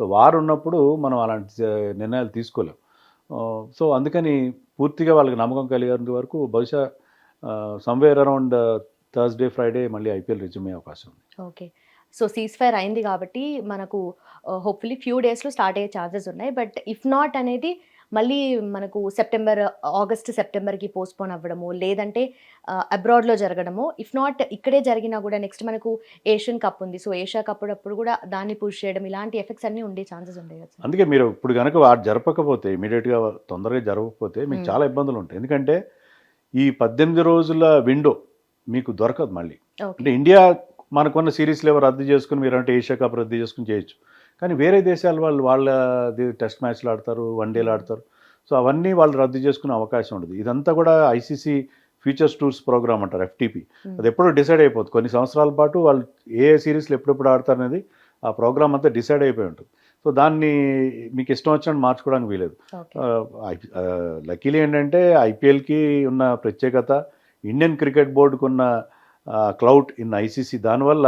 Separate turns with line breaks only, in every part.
So వారు ఉన్నప్పుడు మనం అలాంటి నిర్ణయాలు తీసుకోలేం. సో అందుకని పూర్తిగా వాళ్ళకి నమ్మకం కలిగేంత వరకు బహుశా సమ్వేర్ అరౌండ్ థర్స్డే ఫ్రైడే మళ్ళీ ఐపీఎల్ రిజ్యూమ్ అయ్యే అవకాశం ఉంది.
ఓకే. సో సీజ్ ఫైర్ అయింది కాబట్టి మనకు హోప్ఫుల్లీ ఫ్యూ డేస్లో స్టార్ట్ అయ్యే ఛాన్సెస్ ఉన్నాయి. బట్ ఇఫ్ నాట్ అనేది మళ్ళీ మనకు సెప్టెంబర్ ఆగస్ట్ సెప్టెంబర్కి పోస్ట్పోన్ అవ్వడము లేదంటే అబ్రాడ్లో జరగడము. ఇఫ్ నాట్ ఇక్కడే జరిగినా కూడా నెక్స్ట్ మనకు ఏషియన్ కప్ ఉంది. సో ఏషియా కప్ అప్పుడు కూడా దాన్ని పుష్ చేయడం ఇలాంటి ఎఫెక్ట్స్ అన్నీ ఉండే ఛాన్సెస్ ఉంటాయి కదా
అందుకే మీరు ఇప్పుడు కనుక వాటి జరపకపోతే ఇమీడియట్గా తొందరగా జరగకపోతే మీకు. చాలా ఇబ్బందులు ఉంటాయి. ఎందుకంటే ఈ పద్దెనిమిది రోజుల విండో మీకు దొరకదు మళ్ళీ. అంటే ఇండియా మనకున్న సిరీస్లు ఎవరు రద్దు చేసుకుని మీరు అంటే ఏషియా కప్ రద్దు చేసుకుని చేయొచ్చు. కానీ వేరే దేశాల వాళ్ళు వాళ్ళ టెస్ట్ మ్యాచ్లు ఆడతారు వన్ డేలు ఆడతారు. సో అవన్నీ వాళ్ళు రద్దు చేసుకునే అవకాశం ఉండదు. ఇదంతా కూడా ఐసీసీ ఫ్యూచర్స్ టూర్స్ ప్రోగ్రామ్ అంటారు ఎఫ్టీపీ. అది ఎప్పుడో డిసైడ్ అయిపోతుంది కొన్ని సంవత్సరాల పాటు వాళ్ళు ఏ ఏ సిరీస్లు ఎప్పుడెప్పుడు ఆడతారు అనేది ఆ ప్రోగ్రామ్ అంతా డిసైడ్ అయిపోయి ఉంటుంది. సో దాన్ని మీకు ఇష్టం వచ్చినట్టు మార్చుకోవడానికి వీలేదు. లక్కీలీ ఏంటంటే ఐపీఎల్కి ఉన్న ప్రత్యేకత ఇండియన్ క్రికెట్ బోర్డుకు ఉన్న క్లౌడ్ ఇన్ ఐసీసీ. దానివల్ల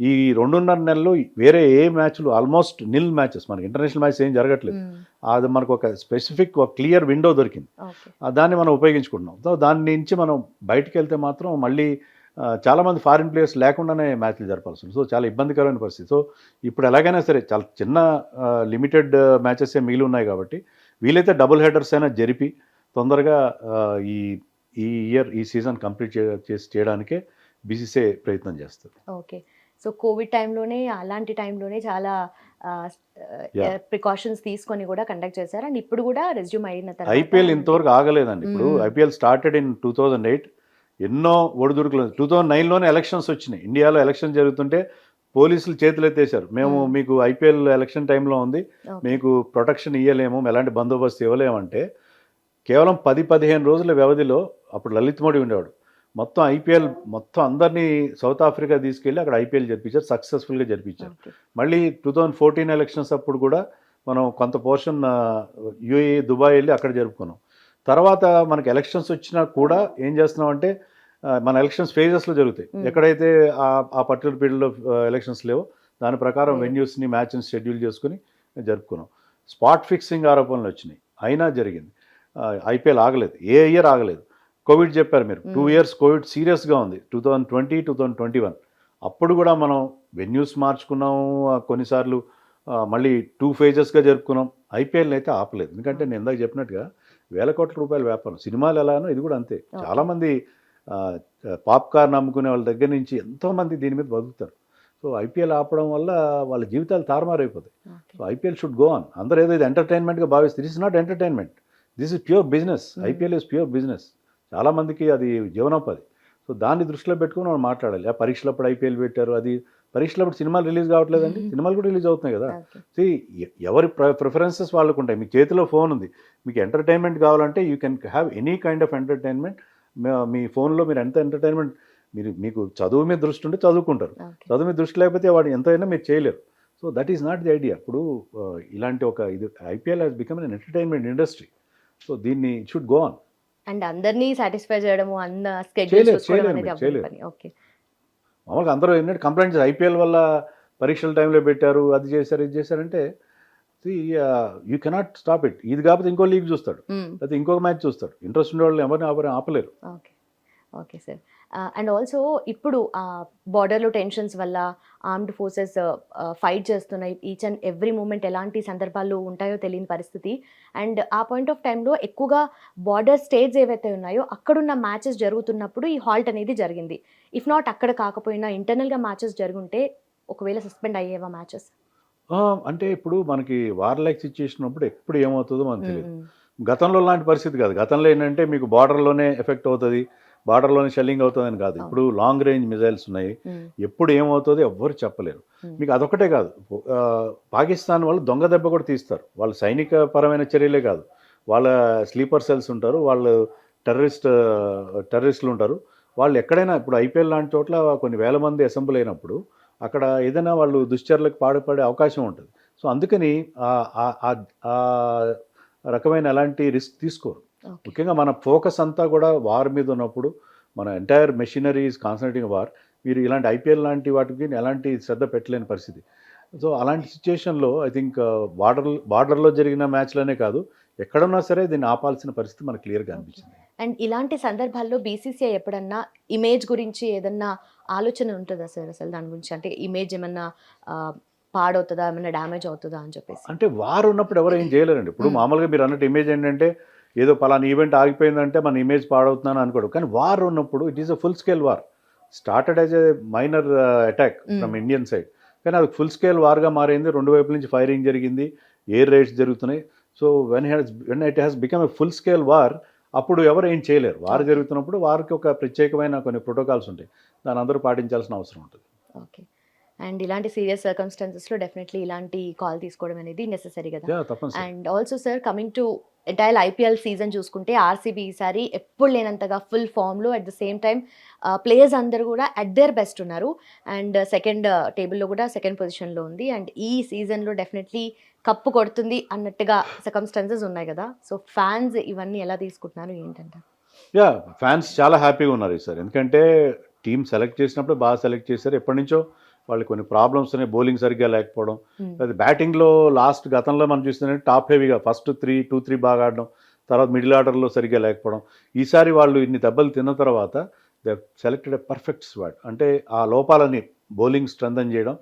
ఈ రెండున్నర నెలలు వేరే ఏ మ్యాచ్లు ఆల్మోస్ట్ నిల్ మ్యాచెస్ మనకి ఇంటర్నేషనల్ మ్యాచ్ ఏం జరగట్లేదు. అది మనకు ఒక స్పెసిఫిక్ ఒక క్లియర్ విండో దొరికింది. దాన్ని మనం ఉపయోగించుకుంటున్నాం. సో దాని నుంచి మనం బయటికి వెళ్తే మాత్రం మళ్ళీ చాలామంది ఫారిన్ ప్లేయర్స్ లేకుండానే మ్యాచ్లు జరపాల్సి ఉంది సో చాలా ఇబ్బందికరమైన పరిస్థితి. సో ఇప్పుడు ఎలాగైనా సరే చాలా చిన్న లిమిటెడ్ మ్యాచెస్ మిగిలి ఉన్నాయి కాబట్టి వీలైతే డబుల్ హెడర్స్ అయినా జరిపి తొందరగా ఈ ఈ ఇయర్ ఈ సీజన్ కంప్లీట్ చేసి చేయడానికే బీసీసీ ప్రయత్నం చేస్తుంది
ఓకే. సో కోవిడ్ టైంలోనే అలాంటి టైంలోనే చాలా. ప్రికాషన్స్ తీసుకొని కూడా కండక్ట్ చేశారు. అండ్ ఇప్పుడు కూడా రెజ్యూమ్ అయిన తర్వాత
ఐపీఎల్ ఇంతవరకు ఆగలేదండి. ఇప్పుడు. IPL started in two thousand eight. ఎన్నో ఒడిదుడుకులు టూ థౌజండ్ నైన్లోనే ఎలక్షన్స్ వచ్చినాయి. ఇండియాలో ఎలక్షన్ జరుగుతుంటే పోలీసులు చేతులు ఎత్తేసారు మేము. మీకు ఐపీఎల్ ఎలక్షన్ టైంలో ఉంది. మీకు ప్రొటెక్షన్ ఇవ్వలేము ఎలాంటి బందోబస్తు ఇవ్వలేమంటే కేవలం పది పదిహేను రోజుల వ్యవధిలో అప్పుడు లలిత్ మోడీ ఉండేవాడు. మొత్తం ఐపీఎల్ మొత్తం అందరినీ సౌత్ ఆఫ్రికా తీసుకెళ్ళి అక్కడ ఐపీఎల్ జరిపించారు సక్సెస్ఫుల్గా జరిపించారు. మళ్ళీ టూ థౌజండ్ ఫోర్టీన్ ఎలక్షన్స్ అప్పుడు కూడా మనం కొంత పోర్షన్ యూఏ దుబాయ్ వెళ్ళి అక్కడ జరుపుకున్నాం. తర్వాత మనకి ఎలక్షన్స్ వచ్చినా కూడా ఏం చేస్తున్నాం అంటే మన ఎలక్షన్స్ ఫేజెస్లో జరుగుతాయి.
Hmm.
ఎక్కడైతే ఆ- ఆ పర్టికులర్ పీరియడ్లో ఎలక్షన్స్ లేవో దాని ప్రకారం. వెన్యూస్ని మ్యాచ్ని షెడ్యూల్ చేసుకుని జరుపుకున్నాం. స్పాట్ ఫిక్సింగ్ ఆరోపణలు వచ్చినాయి. అయినా జరిగింది. ఐపీఎల్ ఆగలేదు. ఏ ఇయర్ ఆగలేదు. కోవిడ్ చెప్పారు మీరు. టూ. ఇయర్స్ కోవిడ్ సీరియస్గా ఉంది. Two thousand twenty two thousand twenty one. అప్పుడు కూడా మనం వెన్యూస్ మార్చుకున్నాము కొన్నిసార్లు మళ్ళీ టూ ఫేజెస్గా జరుపుకున్నాం. ఐపీఎల్ అయితే ఆపలేదు. ఎందుకంటే నేను ఇందాక చెప్పినట్టుగా వేల కోట్ల రూపాయల వ్యాపారం. సినిమాలు ఎలానో ఇది కూడా అంతే. చాలామంది పాప్కార్న్ అమ్ముకునే వాళ్ళ దగ్గర నుంచి ఎంతోమంది దీని మీద బతుకుతారు. సో ఐపీఎల్ ఆపడం వల్ల వాళ్ళ జీవితాలు తారుమారైపోతాయి. So IPL should go on. అందరూ ఏదో ఇది ఎంటర్టైన్మెంట్గా భావిస్తారు. This is not entertainment this is pure business. IPL is pure business చాలామందికి అది జీవనోపాధి. సో దాన్ని దృష్టిలో పెట్టుకుని మనం మాట్లాడాలి. ఆ పరీక్షలప్పుడు ఐపీఎల్ పెట్టారు అది పరీక్షలప్పుడు సినిమాలు రిలీజ్ కావట్లేదండి. సినిమాలు కూడా రిలీజ్ అవుతున్నాయి కదా. ఎ- ఎవరి ప్రిఫరెన్సెస్ వాళ్ళకు ఉంటాయి. మీ చేతిలో ఫోన్ ఉంది. మీకు ఎంటర్టైన్మెంట్ కావాలంటే you can have any kind of entertainment. మీ ఫోన్లో మీరు ఎంత ఎంటర్టైన్మెంట్ మీరు మీకు చదువు మీద దృష్టి ఉంటే చదువుకుంటారు. చదువు మీద దృష్టి లేకపోతే వాడు ఎంతైనా మీరు చేయలేరు. So that is not the idea. ఇప్పుడు ఇలాంటి ఒక ఇది IPL has become an entertainment industry. So దీన్ని షుడ్ గో ఆన్.
అండ్ అందరినీ సాటిస్ఫై చేయడము అన్న స్కెడ్యూల్ చూసుకోవడం అనేది అవ్వని. పని. ఓకే
మామూలుగా అందరూ ఏంటంటే కంప్లైంట్స్ ఐపీఎల్ వల్ల పరీక్షల టైంలో పెట్టారు అది చేశారు ఇది చేశారంటే యూ కెనాట్ స్టాప్ ఇట్ ఇది కాకపోతే ఇంకో లీగ్ చూస్తాడు. లేకపోతే ఇంకొక మ్యాచ్ చూస్తాడు. ఇంట్రెస్ట్ ఉండే వాళ్ళు ఎవరిని ఎవరిని ఆపలేరు.
Okay okay sir and also ఇప్పుడు బార్డర్లో టెన్షన్స్ వల్ల ఆర్మ్డ్ ఫోర్సెస్ ఫైట్ చేస్తున్నాయి. ఈచ్ అండ్ ఎవ్రీ మూమెంట్ ఎలాంటి సందర్భాలు ఉంటాయో తెలియని పరిస్థితి. అండ్ ఆ పాయింట్ ఆఫ్ టైంలో ఎక్కువగా బార్డర్ స్టేట్స్ ఏవైతే ఉన్నాయో అక్కడున్న మ్యాచెస్ జరుగుతున్నప్పుడు ఈ హాల్ట్ అనేది జరిగింది. ఇఫ్ నాట్ అక్కడ కాకపోయినా ఇంటర్నల్గా మ్యాచెస్ జరుగుంటే ఒకవేళ సస్పెండ్ అయ్యేవా మ్యాచెస్
అంటే ఇప్పుడు మనకి వార్ లైక్ సిచ్యుయేషన్ అప్పుడు ఎప్పుడు ఏమవుతుందో మనకు తెలియదు. గతంలో లాంటి పరిస్థితి కాదు. గతంలో ఏంటంటే మీకు బార్డర్లోనే ఎఫెక్ట్ అవుతుంది. బార్డర్లోనే షెల్లింగ్ అవుతుందని కాదు. ఇప్పుడు లాంగ్ రేంజ్ మిజైల్స్ ఉన్నాయి. ఎప్పుడు ఏమవుతుందో ఎవ్వరు చెప్పలేరు. మీకు అదొకటే కాదు. పాకిస్తాన్ వాళ్ళు దొంగ దెబ్బ కూడా తీస్తారు. వాళ్ళు సైనిక పరమైన చర్యలే కాదు. వాళ్ళ స్లీపర్ సెల్స్ ఉంటారు. వాళ్ళు టెర్రరిస్ట్ టెర్రరిస్టులు ఉంటారు. వాళ్ళు ఎక్కడైనా ఇప్పుడు ఐపీఎల్ లాంటి చోట్ల కొన్ని వేల మంది అసెంబ్లీ అయినప్పుడు అక్కడ ఏదైనా వాళ్ళు దుశ్చర్యలకు పాడుపడే అవకాశం ఉంటుంది. సో అందుకని ఆ- రకమైన ఎలాంటి రిస్క్ తీసుకోరు. ముఖ్యంగా మన ఫోకస్ అంతా కూడా వార్ మీద ఉన్నప్పుడు మన entire machinery is concentrating war. మీరు ఇలాంటి ఐపీఎల్ లాంటి వాటికి ఎలాంటి శ్రద్ధ పెట్టలేని పరిస్థితి. సో అలాంటి సిచ్యుయేషన్లో ఐ థింక్ బార్డర్ బార్డర్లో జరిగిన మ్యాచ్లనే కాదు ఎక్కడున్నా సరే దీన్ని ఆపాల్సిన పరిస్థితి మనకు క్లియర్గా అనిపించింది.
అండ్ ఇలాంటి సందర్భాల్లో బీసీసీఐ ఎప్పుడన్నా ఇమేజ్ గురించి ఏదన్నా ఆలోచన ఉంటుందా సార్ అసలు దాని గురించి? అంటే ఇమేజ్ ఏమన్నా పాడవుతుందా? ఏమన్నా డ్యామేజ్ అవుతుందా అని చెప్పేసి.
అంటే వారు ఉన్నప్పుడు ఎవరు ఏం చేయలేరండి. ఇప్పుడు. మామూలుగా మీరు అన్నట్టు ఇమేజ్ ఏంటంటే ఏదో పలానా ఈవెంట్ ఆగిపోయిందంటే మన ఇమేజ్ పాడవుతున్నాను అనుకోడు. కానీ వార్ ఉన్నప్పుడు it is a full scale war started as a minor attack
Hmm.
From Indian side కానీ అది ఫుల్ స్కేల్ వార్గా మారింది. రెండు వైపుల నుంచి ఫైరింగ్ జరిగింది. ఎయిర్ రైడ్స్ జరుగుతున్నాయి. So when has when it has become a full scale war అప్పుడు ఎవరు ఏం చేయలేరు. వార్ జరుగుతున్నప్పుడు వారికి ఒక ప్రత్యేకమైన కొన్ని ప్రోటోకాల్స్ ఉంటాయి. దాని అందరూ పాటించాల్సిన అవసరం ఉంటుంది.
ఓకే అండ్ ఇలాంటి సీరియస్ సర్కమ్స్టాన్సెస్లో డెఫినెట్లీ ఇలాంటి కాల్ తీసుకోవడం అనేది నెససరీ కదా? And also sir coming to entire IPL season చూసుకుంటే ఆర్సీబీ ఈసారి ఎప్పుడు లేనంతగా ఫుల్ ఫామ్లో at the same time players అందరూ కూడా అట్ దేర్ బెస్ట్ ఉన్నారు. అండ్ సెకండ్ టేబుల్లో కూడా సెకండ్ పొజిషన్లో ఉంది. అండ్ ఈ సీజన్లో డెఫినెట్లీ కప్పు కొడుతుంది అన్నట్టుగా సర్కమ్స్టాన్సెస్ ఉన్నాయి కదా. సో ఫ్యాన్స్ ఇవన్నీ ఎలా తీసుకుంటున్నారు ఏంటంటే?
యా ఫ్యాన్స్ చాలా హ్యాపీగా ఉన్నారు ఈసారి. ఎందుకంటే టీం సెలెక్ట్ చేసినప్పుడు బాగా సెలెక్ట్ చేశారు. ఎప్పటి నుంచో వాళ్ళు కొన్ని ప్రాబ్లమ్స్ ఉన్నాయి బౌలింగ్ సరిగ్గా లేకపోవడం. అది బ్యాటింగ్లో లాస్ట్ గతంలో మనం చూస్తుంటే టాప్ హెవీగా ఫస్ట్ త్రీ టూ త్రీ బాగా ఆడడం తర్వాత మిడిల్ ఆర్డర్లో సరిగ్గా లేకపోవడం. ఈసారి వాళ్ళు ఇన్ని దెబ్బలు తిన్న తర్వాత they selected a perfect squad అంటే ఆ లోపాలని బౌలింగ్ స్ట్రెంథన్ చేయడం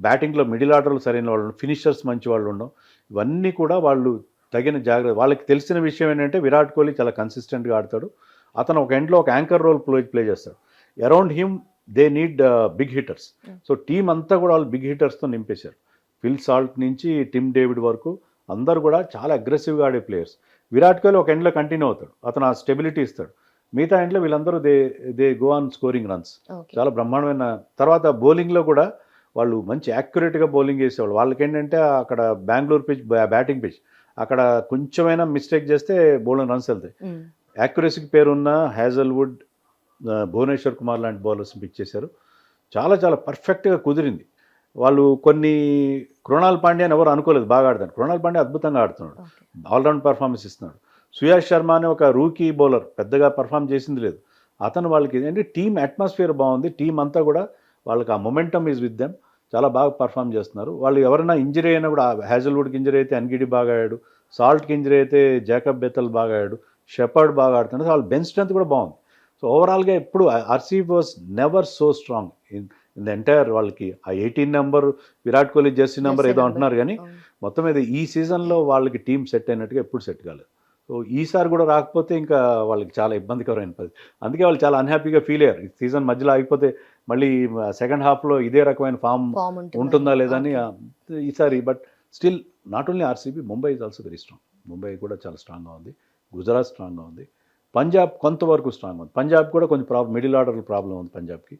బ్యాటింగ్లో మిడిల్ ఆర్డర్లో సరైన వాళ్ళు ఫినిషర్స్ మంచి వాళ్ళు ఉండడం ఇవన్నీ కూడా వాళ్ళు తగిన జాగ్రత్త వాళ్ళకి తెలిసిన విషయం ఏంటంటే విరాట్ కోహ్లీ చాలా కన్సిస్టెంట్గా ఆడతాడు. అతను ఒక ఎండ్లో ఒక యాంకర్ రోల్ ప్లే ప్లే చేస్తాడు. Around him they need big hitters. So team అంతా కూడా వాళ్ళు బిగ్ హిట్టర్స్తో నింపేశారు. ఫిల్ సాల్ట్ నుంచి టిమ్ డేవిడ్ వరకు అందరు కూడా చాలా అగ్రెసివ్గా ఆడే ప్లేయర్స్ విరాట్ కోహ్లీ ఒక ఎండ్లో కంటిన్యూ అవుతాడు. అతను ఆ స్టెబిలిటీ ఇస్తాడు. మిగతా ఎండ్లో వీళ్ళందరూ they they go on scoring runs చాలా బ్రహ్మాండమైన తర్వాత బౌలింగ్లో కూడా వాళ్ళు మంచి యాక్యురేట్గా బౌలింగ్ చేసేవాళ్ళు. వాళ్ళకి ఏంటంటే అక్కడ బెంగళూరు పిచ్ బ్యాటింగ్ పిచ్ అక్కడ కొంచెమైనా మిస్టేక్ చేస్తే బౌలింగ్ రన్స్ వెళ్తాయి. యాక్యురసీకి పేరున్న హ్యాజల్వుడ్ భువనేశ్వర్ కుమార్ లాంటి బౌలర్స్ పిక్ చేశారు చాలా చాలా పర్ఫెక్ట్గా కుదిరింది. వాళ్ళు కొన్ని కృణాల్ పాండ్యా అని ఎవరు అనుకోలేదు బాగా ఆడతాను కృణాల్ పాండ్యా అద్భుతంగా ఆడుతున్నాడు. ఆల్రౌండ్ పర్ఫార్మెన్స్ ఇస్తున్నాడు. సుయాష్ శర్మ అనే ఒక రూకీ బౌలర్ పెద్దగా పర్ఫామ్ చేసింది లేదు. అతను వాళ్ళకి అంటే టీం అట్మాస్ఫియర్ బాగుంది. టీం అంతా కూడా వాళ్ళకి ఆ మొమెంటమ్ ఈజ్ విత్ దెమ్ చాలా బాగా పర్ఫామ్ చేస్తున్నారు. వాళ్ళు ఎవరైనా ఇంజరీ అయినా కూడా హ్యాజల్వుడ్కి ఇంజరీ అయితే అన్గిడి బాగా ఆడాడు. సాల్ట్కి ఇంజరీ అయితే జాకబ్ బెత్తల్ బాగా ఆడాడు. షెపర్డ్ బాగా ఆడుతున్నారు. వాళ్ళ బెంచ్ స్ట్రెంత్ కూడా బాగుంది. సో ఓవరాల్గా ఎప్పుడు RC was never so strong in in the entire వాళ్ళకి. ఆ eighteen number Virat Kohli jersey number ఏదో అంటున్నారు కానీ మొత్తం మీద ఈ సీజన్లో వాళ్ళకి టీం సెట్ అయినట్టుగా ఎప్పుడు సెట్ కాలేదు. సో ఈసారి కూడా రాకపోతే ఇంకా వాళ్ళకి చాలా ఇబ్బందికరమైన పరిస్థితి. అందుకే వాళ్ళు చాలా అన్హ్యాపీగా ఫీల్ అయ్యారు. ఈ సీజన్ మధ్యలో ఆగిపోతే మళ్ళీ సెకండ్ హాఫ్లో ఇదే రకమైన ఫామ్ ఉంటుందా? లేదా అని ఆ, ఈసారి but still not only RCB Mumbai is also very strong Mumbai కూడా చాలా స్ట్రాంగ్గా ఉంది. గుజరాత్ స్ట్రాంగ్గా ఉంది. పంజాబ్ కొంతవరకు స్ట్రాంగ్ ఉంది. పంజాబ్ కూడా కొంచెం ప్రాబ్లం మిడిల్ ఆర్డర్ ప్రాబ్లం ఉంది పంజాబ్కి.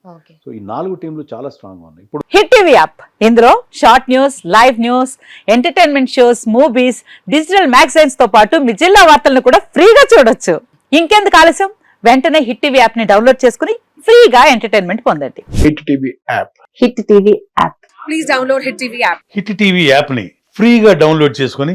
సో ఈ నాలుగు టీంలు చాలా స్ట్రాంగ్గా ఉన్నాయి. ఇప్పుడు
హిట్ టీవీ యాప్ ఇందులో short news live news entertainment shows movies digital మ్యాగజైన్స్తో పాటు మీ జిల్లా వార్తలను కూడా ఫ్రీగా చూడొచ్చు. ఇంకెందుకు ఆలస్యం? వెంటనే హిట్ టీవీ యాప్ని డౌన్లోడ్ చేసుకుని ఫ్రీగా ఎంటర్టైన్మెంట్ పొందండి.
Hit TV app
Hit TV app
please download Hit TV app.
Hit TV యాప్ని ఫ్రీగా డౌన్లోడ్ చేసుకొని